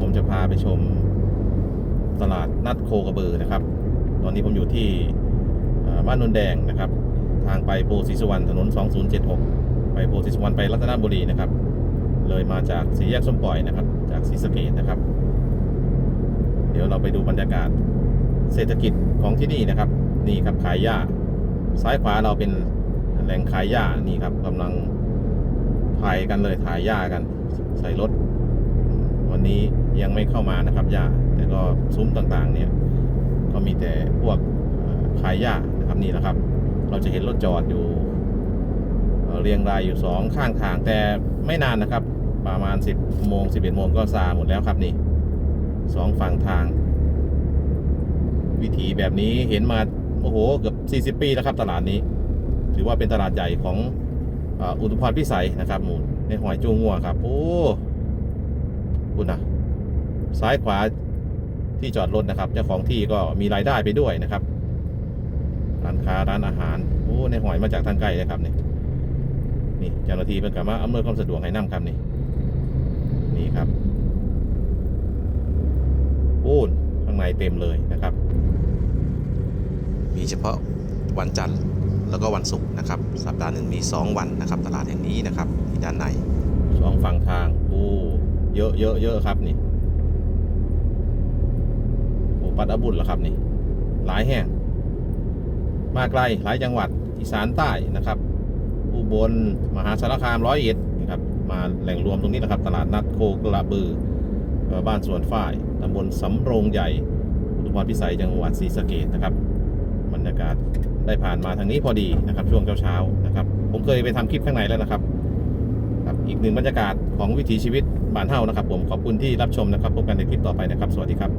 ผมจะพาไปชมตลาดนัดโคกระบือนะครับ ตอนนี้ผมอยู่ที่บ้านนนแดงนะครับ ทางไปโพธิสุวรรณถนน 2076 ไปโพธิสุวรรณไปรัตนบุรีนะครับ เลยมาจากสีแยกส้มปล่อยนะครับ จากศรีสะเกดนะครับ เดี๋ยวเราไปดูบรรยากาศเศรษฐกิจของที่นี่นะครับ นี่ครับขายหญ้า ซ้ายขวาเราเป็นแหล่งขายหญ้านี่ครับกำลังถ่ายกันเลยถ่ายหญ้ากัน ใส่รถ นี้ยังไม่เข้ามานะครับหญ้าแต่ก็ซุ้มต่างๆเนี่ยก็มีแต่พวกขายหญ้านะครับนี่แหละครับ เราจะเห็นรถจอดอยู่เเรียงรายอยู่สองข้างทางแต่ไม่นานนะครับ ประมาณ 10โมง11โมงก็ซาหมดแล้วครับนี่สองฝั่งทาง วิถีแบบนี้เห็นมาโอ้โหเกือบ40 ปีแล้วครับ ตลาดนี้ ถือว่าเป็นตลาดใหญ่ของเอ่ออุทุพรพิสัยนะครับหมูลในหอยจูงงัวครับ โอ้ คุณนะซ้ายขวาที่จอดรถนะครับ เจ้าของที่ก็มีรายได้ไปด้วยนะครับ ร้านค้าร้านอาหาร โอ้ในหอยมาจากทางไกลเลยครับนี่นี่เจ้าหน้าที่เป็นกลับมาอำนวยความสะดวกให้นํครับนี่ นี่ครับโอ้ข้างในเต็มเลยนะครับ มีเฉพาะวันจันทร์แล้วก็วันศุกร์นะครับ สัปดาห์หนึ่งมี 2 วันนะครับ ตลาดแห่งนี้นะครับที่ด้านในสองฝั่งทางโอ้ เยอะเยอะเยอะครับนี่โอ้ปัดอบุญแล้วครับนี่ หลายแห่ง มาไกลหลายจังหวัดอีสานใต้นะครับ อุบลมหาสารคามร้อยเอ็ดนะครับ มาแหล่งรวมตรงนี้นะครับ ตลาดนัดโคกระบือ บ้านสวนฝ้ายตำบลสำโรงใหญ่อุทุมพรพิสัยจังหวัดศรีสะเกดนะครับบรรยากาศได้ผ่านมาทางนี้พอดีนะครับ ช่วงเช้าๆนะครับ ผมเคยไปทำคลิปข้างในแล้วนะครับ อีกหนึ่งบรรยากาศของวิถีชีวิตบ้านเฮานะครับ ผมขอบคุณที่รับชมนะครับพบกันในคลิปต่อไปนะครับ สวัสดีครับ